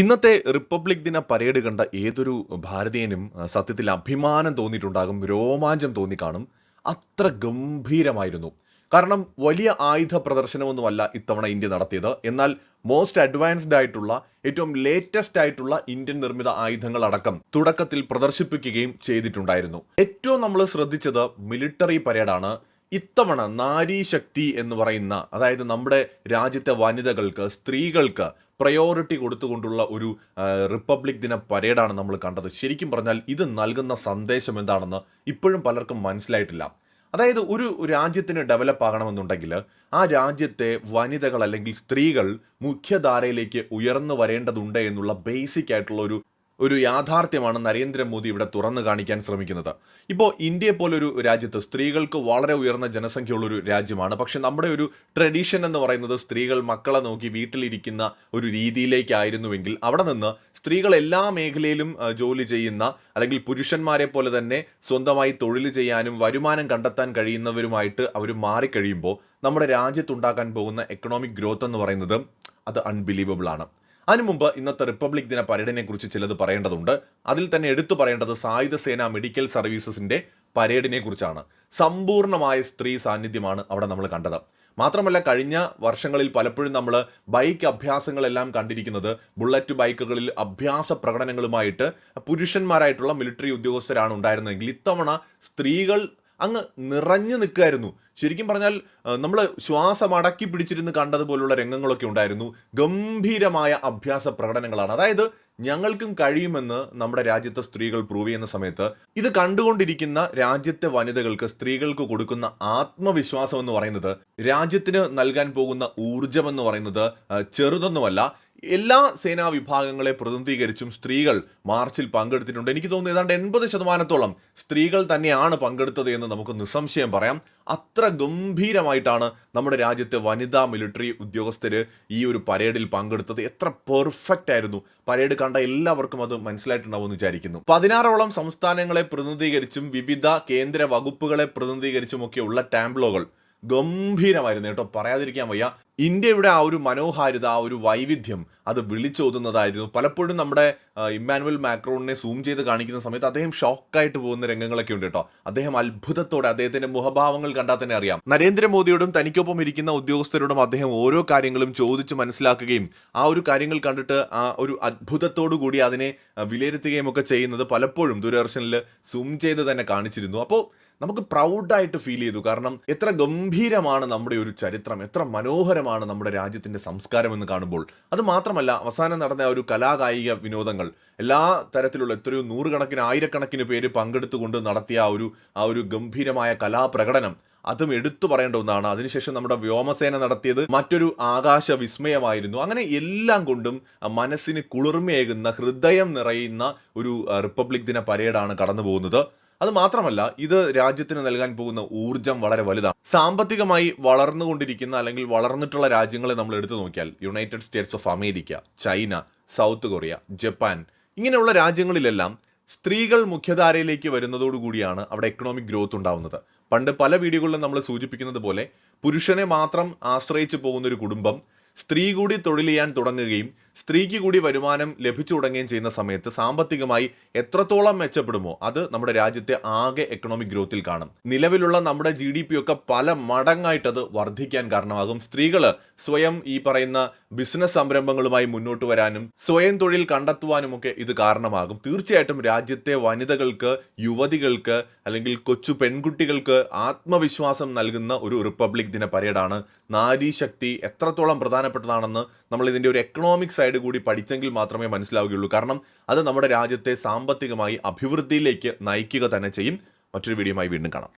ഇന്നത്തെ റിപ്പബ്ലിക് ദിന പരേഡ് കണ്ട ഏതൊരു ഭാരതീയനും സത്യത്തിൽ അഭിമാനം തോന്നിയിട്ടുണ്ടാകും രോമാഞ്ചം തോന്നി കാണും അത്ര ഗംഭീരമായിരുന്നു. കാരണം വലിയ ആയുധ പ്രദർശനമൊന്നുമല്ല ഇത്തവണ ഇന്ത്യ നടത്തിയത്. എന്നാൽ മോസ്റ്റ് അഡ്വാൻസ്ഡ് ആയിട്ടുള്ള ഏറ്റവും ലേറ്റസ്റ്റ് ആയിട്ടുള്ള ഇന്ത്യൻ നിർമ്മിത ആയുധങ്ങൾ അടക്കം തുടക്കത്തിൽ പ്രദർശിപ്പിക്കുകയും ചെയ്തിട്ടുണ്ടായിരുന്നു. ഏറ്റവും നമ്മൾ ശ്രദ്ധിച്ചത് മിലിറ്ററി പരേഡാണ്. ഇത്തവണ നാരീശക്തി എന്ന് പറയുന്ന അതായത് നമ്മുടെ രാജ്യത്തെ വനിതകൾക്ക് സ്ത്രീകൾക്ക് പ്രയോറിറ്റി കൊടുത്തുകൊണ്ടുള്ള ഒരു റിപ്പബ്ലിക് ദിന പരേഡാണ് നമ്മൾ കണ്ടത്. ശരിക്കും പറഞ്ഞാൽ ഇത് നൽകുന്ന സന്ദേശം എന്താണെന്ന് ഇപ്പോഴും പലർക്കും മനസ്സിലായിട്ടില്ല. അതായത് ഒരു രാജ്യത്തിന് ഡെവലപ്പ് ആകണമെന്നുണ്ടെങ്കിൽ ആ രാജ്യത്തെ വനിതകൾ അല്ലെങ്കിൽ സ്ത്രീകൾ മുഖ്യധാരയിലേക്ക് ഉയർന്നു വരേണ്ടതുണ്ട് എന്നുള്ള ബേസിക് ആയിട്ടുള്ള ഒരു ഒരു യാഥാർത്ഥ്യമാണ് നരേന്ദ്രമോദി ഇവിടെ തുറന്നു കാണിക്കാൻ ശ്രമിക്കുന്നത്. ഇപ്പോൾ ഇന്ത്യയെ പോലൊരു രാജ്യത്ത് സ്ത്രീകൾക്ക് വളരെ ഉയർന്ന ജനസംഖ്യയുള്ള ഒരു രാജ്യമാണ്. പക്ഷെ നമ്മുടെ ഒരു ട്രഡീഷൻ എന്ന് പറയുന്നത് സ്ത്രീകൾ മക്കളെ നോക്കി വീട്ടിലിരിക്കുന്ന ഒരു രീതിയിലേക്കായിരുന്നുവെങ്കിൽ അവിടെ നിന്ന് സ്ത്രീകൾ എല്ലാ മേഖലയിലും ജോലി ചെയ്യുന്ന അല്ലെങ്കിൽ പുരുഷന്മാരെ പോലെ തന്നെ സ്വന്തമായി തൊഴിൽ ചെയ്യാനും വരുമാനം കണ്ടെത്താൻ കഴിയുന്നവരുമായിട്ട് അവർ മാറിക്കഴിയുമ്പോൾ നമ്മുടെ രാജ്യത്തുണ്ടാക്കാൻ പോകുന്ന എക്കണോമിക് ഗ്രോത്ത് എന്ന് പറയുന്നത് അത് അൺബിലീവബിൾ ആണ്. അതിനു മുമ്പ് ഇന്നത്തെ റിപ്പബ്ലിക് ദിന പരേഡിനെ കുറിച്ച് ചിലത് പറയേണ്ടതുണ്ട്. അതിൽ തന്നെ എടുത്തു പറയേണ്ടത് സായുധ സേന മെഡിക്കൽ സർവീസസിന്റെ പരേഡിനെ കുറിച്ചാണ്. സമ്പൂർണമായ സ്ത്രീ സാന്നിധ്യമാണ് അവിടെ നമ്മൾ കണ്ടത്. മാത്രമല്ല കഴിഞ്ഞ വർഷങ്ങളിൽ പലപ്പോഴും നമ്മൾ ബൈക്ക് അഭ്യാസങ്ങളെല്ലാം കണ്ടിരിക്കുന്നത് ബുള്ളറ്റ് ബൈക്കുകളിൽ അഭ്യാസ പ്രകടനങ്ങളുമായിട്ട് പുരുഷന്മാരായിട്ടുള്ള മിലിറ്ററി ഉദ്യോഗസ്ഥരാണ് ഉണ്ടായിരുന്നതെങ്കിൽ ഇത്തവണ സ്ത്രീകൾ അങ്ങ് നിറഞ്ഞു നിൽക്കുമായിരുന്നു. ശരിക്കും പറഞ്ഞാൽ നമ്മൾ ശ്വാസം അടക്കി പിടിച്ചിരുന്ന് കണ്ടതുപോലുള്ള രംഗങ്ങളൊക്കെ ഉണ്ടായിരുന്നു. ഗംഭീരമായ അഭ്യാസ പ്രകടനങ്ങളാണ്. അതായത് ഞങ്ങൾക്കും കഴിയുമെന്ന് നമ്മുടെ രാജ്യത്തെ സ്ത്രീകൾ പ്രൂവ് ചെയ്യുന്ന സമയത്ത് ഇത് കണ്ടുകൊണ്ടിരിക്കുന്ന രാജ്യത്തെ വനിതകൾക്ക് സ്ത്രീകൾക്ക് കൊടുക്കുന്ന ആത്മവിശ്വാസം എന്ന് പറയുന്നത് രാജ്യത്തിന് നൽകാൻ പോകുന്ന ഊർജം എന്ന് പറയുന്നത് ചെറുതൊന്നുമല്ല എല്ലാ സേനാ വിഭാഗങ്ങളെ പ്രതിനിധീകരിച്ചും സ്ത്രീകൾ മാർച്ചിൽ പങ്കെടുത്തിട്ടുണ്ട്. എനിക്ക് തോന്നുന്നു ഏതാണ്ട് എൺപത് ശതമാനത്തോളം സ്ത്രീകൾ തന്നെയാണ് പങ്കെടുത്തത് എന്ന് നമുക്ക് നിസ്സംശയം പറയാം. അത്ര ഗംഭീരമായിട്ടാണ് നമ്മുടെ രാജ്യത്തെ വനിതാ മിലിറ്ററി ഉദ്യോഗസ്ഥർ ഈ ഒരു പരേഡിൽ പങ്കെടുത്തത്. എത്ര പെർഫെക്റ്റ് ആയിരുന്നു. പരേഡ് കണ്ട എല്ലാവർക്കും അത് മനസ്സിലായിട്ടുണ്ടാവുമെന്ന് വിചാരിക്കുന്നു. പതിനാറോളം സംസ്ഥാനങ്ങളെ പ്രതിനിധീകരിച്ചും വിവിധ കേന്ദ്ര വകുപ്പുകളെ പ്രതിനിധീകരിച്ചും ഒക്കെയുള്ള ടാംബ്ലോകൾ ഗംഭീരമായിരുന്നു കേട്ടോ. പറയാതിരിക്കാൻ വയ്യ. ഇന്ത്യയുടെ ആ ഒരു മനോഹാരിത ആ ഒരു വൈവിധ്യം അത് വിളിച്ചോതുന്നതായിരുന്നു. പലപ്പോഴും നമ്മുടെ ഇമ്മാനുവൽ മാക്രോണിനെ സൂം ചെയ്ത് കാണിക്കുന്ന സമയത്ത് അദ്ദേഹം ഷോക്കായിട്ട് പോകുന്ന രംഗങ്ങളൊക്കെ ഉണ്ട് കേട്ടോ. അദ്ദേഹം അത്ഭുതത്തോടെ അദ്ദേഹത്തിന്റെ മുഖഭാവങ്ങൾ കണ്ടാൽ തന്നെ അറിയാം. നരേന്ദ്രമോദിയോടും തനിക്കൊപ്പം ഇരിക്കുന്ന ഉദ്യോഗസ്ഥരോടും അദ്ദേഹം ഓരോ കാര്യങ്ങളും ചോദിച്ച് മനസ്സിലാക്കുകയും ആ ഒരു കാര്യങ്ങൾ കണ്ടിട്ട് ആ ഒരു അത്ഭുതത്തോടു കൂടി അതിനെ വിലയിരുത്തുകയും ഒക്കെ ചെയ്യുന്നത് പലപ്പോഴും ദൂരദർശനിൽ സൂം ചെയ്ത് തന്നെ കാണിച്ചിരുന്നു. അപ്പോൾ നമുക്ക് പ്രൗഡായിട്ട് ഫീൽ ചെയ്തു. കാരണം എത്ര ഗംഭീരമാണ് നമ്മുടെ ഒരു ചരിത്രം എത്ര മനോഹരമാണ് നമ്മുടെ രാജ്യത്തിന്റെ സംസ്കാരം എന്ന് കാണുമ്പോൾ. അത് മാത്രമല്ല അവസാനം നടന്ന ആ ഒരു കലാകായിക വിനോദങ്ങൾ. എല്ലാ തരത്തിലുള്ള എത്രയോ നൂറുകണക്കിന് ആയിരക്കണക്കിന് പേര് പങ്കെടുത്തുകൊണ്ട് നടത്തിയ ആ ഒരു ആ ഒരു ഗംഭീരമായ കലാപ്രകടനം. അതും എടുത്തു പറയേണ്ട ഒന്നാണ്. അതിനുശേഷം നമ്മുടെ വ്യോമസേന നടത്തിയത് മറ്റൊരു ആകാശ വിസ്മയമായിരുന്നു അങ്ങനെ എല്ലാം കൊണ്ടും മനസ്സിന് കുളിർമയേകുന്ന ഹൃദയം നിറയുന്ന ഒരു റിപ്പബ്ലിക് ദിന പരേഡാണ് കടന്നു പോകുന്നത് അത് മാത്രമല്ല ഇത് രാജ്യത്തിന് നൽകാൻ പോകുന്ന ഊർജം വളരെ വലുതാണ്. സാമ്പത്തികമായി വളർന്നുകൊണ്ടിരിക്കുന്ന അല്ലെങ്കിൽ വളർന്നിട്ടുള്ള രാജ്യങ്ങളെ നമ്മൾ എടുത്തു നോക്കിയാൽ United States of America China South Korea Japan ഇങ്ങനെയുള്ള രാജ്യങ്ങളിലെല്ലാം സ്ത്രീകൾ മുഖ്യധാരയിലേക്ക് വരുന്നതോടുകൂടിയാണ് അവിടെ എക്കണോമിക് ഗ്രോത്ത് ഉണ്ടാവുന്നത്. പണ്ട് പല വീഡിയോകളിലും നമ്മൾ സൂചിപ്പിക്കുന്നത് പോലെ പുരുഷനെ മാത്രം ആശ്രയിച്ചു പോകുന്ന ഒരു കുടുംബം സ്ത്രീ കൂടി തൊഴിൽ ചെയ്യാൻ തുടങ്ങുകയും സ്ത്രീക്ക് കൂടി വരുമാനം ലഭിച്ചു തുടങ്ങുകയും ചെയ്യുന്ന സമയത്ത് സാമ്പത്തികമായി എത്രത്തോളം മെച്ചപ്പെടുമോ അത് നമ്മുടെ രാജ്യത്തെ ആകെ എക്കണോമിക് ഗ്രോത്തിൽ കാണും. നിലവിലുള്ള നമ്മുടെ ജി ഡി പി ഒക്കെ പല മടങ്ങായിട്ടത് വർദ്ധിക്കാൻ കാരണമാകും. സ്ത്രീകൾ സ്വയം ഈ പറയുന്ന ബിസിനസ് സംരംഭങ്ങളുമായി മുന്നോട്ട് വരാനും സ്വയം തൊഴിൽ കണ്ടെത്തുവാനും ഒക്കെ ഇത് കാരണമാകും. തീർച്ചയായിട്ടും രാജ്യത്തെ വനിതകൾക്ക് യുവതികൾക്ക് അല്ലെങ്കിൽ കൊച്ചു പെൺകുട്ടികൾക്ക് ആത്മവിശ്വാസം നൽകുന്ന ഒരു റിപ്പബ്ലിക് ദിന പരേഡാണ് നാരീശക്തി എത്രത്തോളം പ്രധാനപ്പെട്ടതാണെന്ന് നമ്മൾ ഇതിന്റെ ഒരു എക്കണോമിക് സൈഡ് കൂടി പഠിച്ചെങ്കിൽ മാത്രമേ മനസ്സിലാവുകയുള്ളൂ. കാരണം അത് നമ്മുടെ രാജ്യത്തെ സാമ്പത്തികമായി അഭിവൃദ്ധിയിലേക്ക് നയിക്കുക തന്നെ ചെയ്യും. മറ്റൊരു വീഡിയോയുമായി വീണ്ടും കാണാം.